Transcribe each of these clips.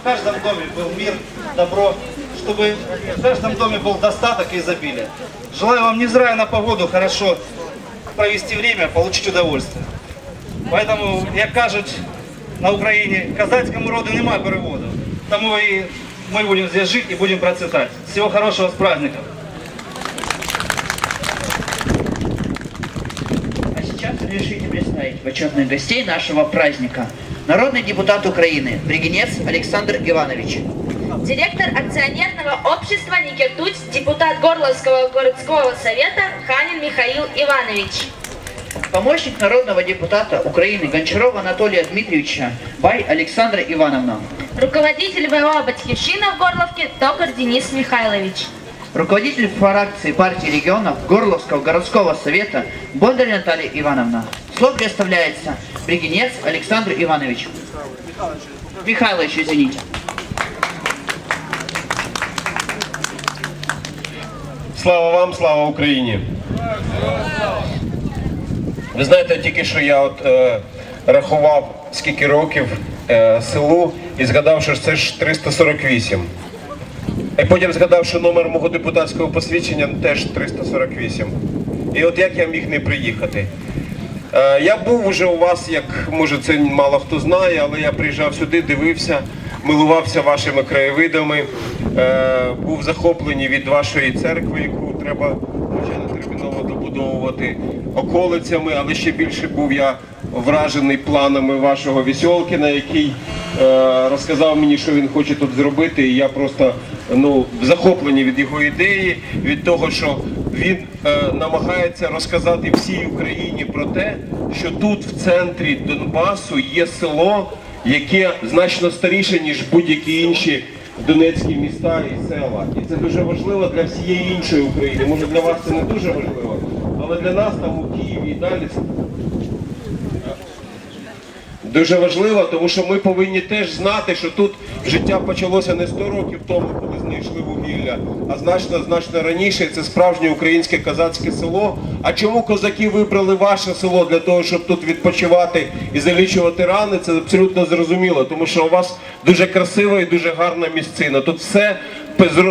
в каждом доме был мир, добро, чтобы в каждом доме был достаток и изобилие. Желаю вам, невзирая на погоду, хорошо провести время, получить удовольствие. Поэтому, як кажуть на Україні, казацькому роду нема переводу. Тому і ми будемо здесь жити і будемо процвітати. Всього хорошого з праздником. Почетных гостей нашего праздника. Народный депутат Украины, Бригинец Александр Иванович. Директор акционерного общества «Никертуть», депутат Горловского городского совета Ханин Михаил Иванович. Помощник народного депутата Украины Гончарова Анатолия Дмитриевича Бай Александра Ивановна. Руководитель ВО «Батьковщина» в Горловке Токар Денис Михайлович. Руководитель фракции партии регионов Горловского городского совета Бондарь Наталья Ивановна. Слово представляется Бригинец Александр Иванович. Михайлович, извините. Слава вам, слава Україні. Ви знаєте, тільки що я от е, рахував скільки років е, селу і згадав, що це ж 348. І потім згадав, що номер мого депутатського посвідчення теж 348. І от як я міг не приїхати. Е, Я був уже у вас, як може це мало хто знає, але я приїжджав сюди, дивився, милувався вашими краєвидами, е, був захоплений від вашої церкви, яку треба звичайно терміново добудовувати околицями, але ще більше був я вражений планами вашого Вісьолкіна, який е, розказав мені, що він хоче тут зробити, і я просто ну, захоплені від його ідеї, від того, що він е, намагається розказати всій Україні про те, що тут, в центрі Донбасу, є село, яке значно старіше, ніж будь-які інші донецькі міста і села. І це дуже важливо для всієї іншої України. Може для вас це не дуже важливо, але для нас там у Києві і далі Дуже важливо, тому що ми повинні теж знати, що тут життя почалося не 100 років тому, коли знайшли вугілля, а значно значно раніше. Це справжнє українське козацьке село. А чому козаки вибрали ваше село для того, щоб тут відпочивати і залічувати рани? Це абсолютно зрозуміло, тому що у вас дуже красива і дуже гарна місцина. Тут все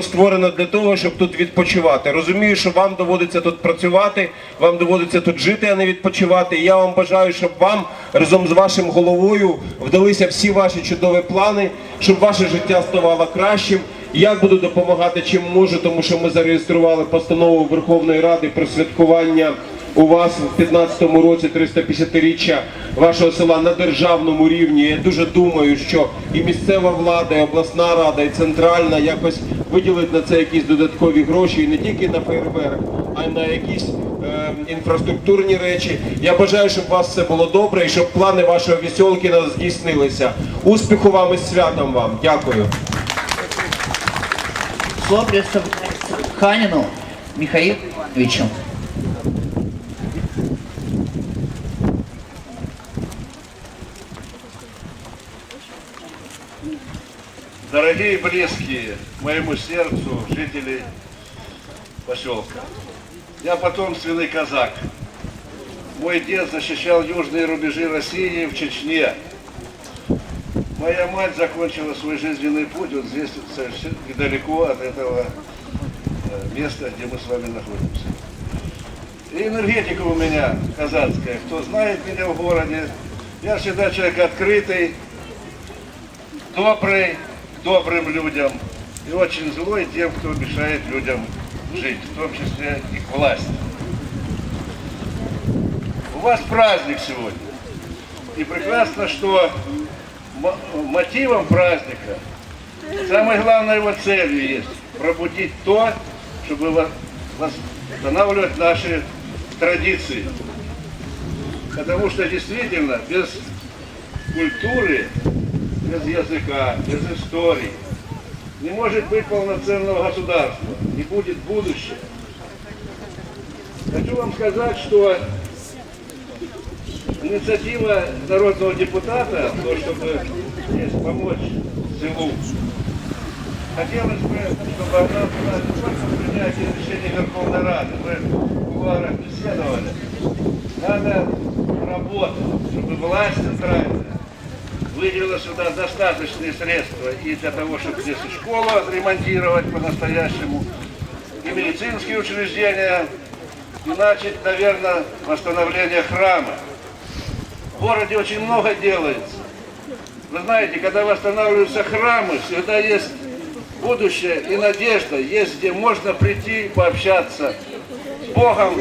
створено для того, щоб тут відпочивати. Розумію, що вам доводиться тут працювати, вам доводиться тут жити, а не відпочивати. І я вам бажаю, щоб вам разом з вашим головою вдалися всі ваші чудові плани, щоб ваше життя ставало кращим. Я буду допомагати чим можу, тому що ми зареєстрували постанову Верховної Ради про святкування у вас в 15-му році 350-річчя вашого села на державному рівні. Я дуже думаю, що і місцева влада, і обласна рада, і центральна якось виділить на це якісь додаткові гроші, і не тільки на фейерверк, а й на якісь е, інфраструктурні речі. Я бажаю, щоб у вас все було добре і щоб плани вашого Вісьолкіна здійснилися. Успіху вам і святом вам. Дякую. Слово представляется Ханину. Дорогие и близкие моему сердцу жители поселка. Я потомственный казак. Мой дед защищал южные рубежи России в Чечне. Моя мать закончила свой жизненный путь вот здесь, недалеко от этого э, места, где мы с вами находимся. И энергетика у меня казацкая. Кто знает меня в городе, я всегда человек открытый, добрый добрым людям и очень злой тем, кто мешает людям жить, в том числе и власти. У вас праздник сегодня. И прекрасно, что мо- мотивом праздника, самой главной его целью есть пробудить то, чтобы во- восстанавливать наши традиции. Потому что действительно без культуры, без языка, без истории. Не может быть полноценного государства, не будет будущего. Хочу вам сказать, что инициатива народного депутата, то, чтобы здесь помочь селу, хотелось бы, чтобы она была не только в принятии решений Верховной Рады, мы в кулуарах беседовали, надо работать, чтобы власть центральная выделила сюда достаточные средства и для того, чтобы здесь и школу отремонтировать по-настоящему, и медицинские учреждения, и начать, наверное, восстановление храма. В городе очень много делается. Вы знаете, когда восстанавливаются храмы, всегда есть будущее и надежда, есть где можно прийти пообщаться с Богом.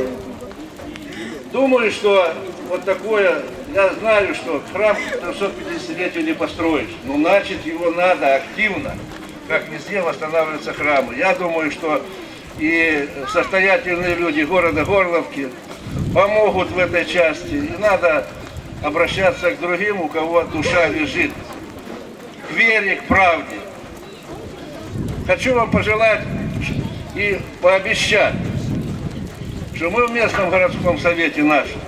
Думаю, что вот такое, я знаю, что храм к 350-летию не построишь, но начать его надо активно, как везде восстанавливаются храмы. Я думаю, что и состоятельные люди города Горловки помогут в этой части. И надо обращаться к другим, у кого душа лежит, к вере, к правде. Хочу вам пожелать и пообещать, что мы в местном городском совете нашем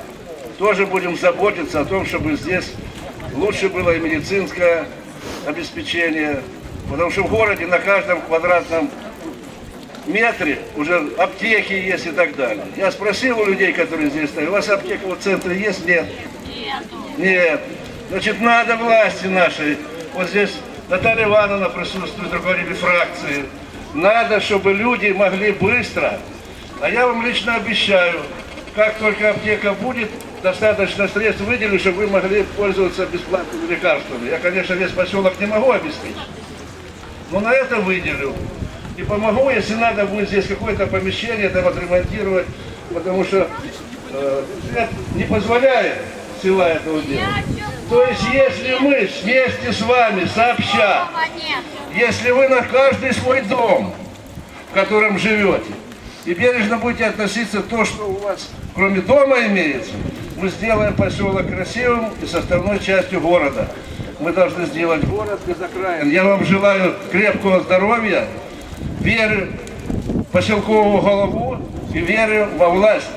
тоже будем заботиться о том, чтобы здесь лучше было и медицинское обеспечение, потому что в городе на каждом квадратном метре уже аптеки есть и так далее. Я спросил у людей, которые здесь стоят, у вас аптека в центре есть? Нет. Нет. Значит, надо власти нашей. Вот здесь Наталья Ивановна присутствует, руководитель фракции. Надо, чтобы люди могли быстро. А я вам лично обещаю, как только аптека будет, достаточно средств выделю, чтобы вы могли пользоваться бесплатными лекарствами. Я, конечно, весь поселок не могу обеспечить, но на это выделю. И помогу, если надо будет здесь какое-то помещение там отремонтировать, потому что э, не позволяет села этого делать. То есть, если мы вместе с вами, сообща, если вы на каждый свой дом, в котором живете, и бережно будете относиться к то, что у вас кроме дома имеется, мы сделаем поселок красивым и составной частью города. Мы должны сделать город без окраин. Я вам желаю крепкого здоровья, веры в поселковую голову и веры во власть.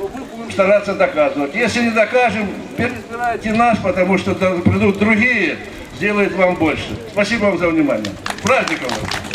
Мы будем стараться доказывать. Если не докажем, переизбирайте нас, потому что придут другие, сделают вам больше. Спасибо вам за внимание. Праздником вас!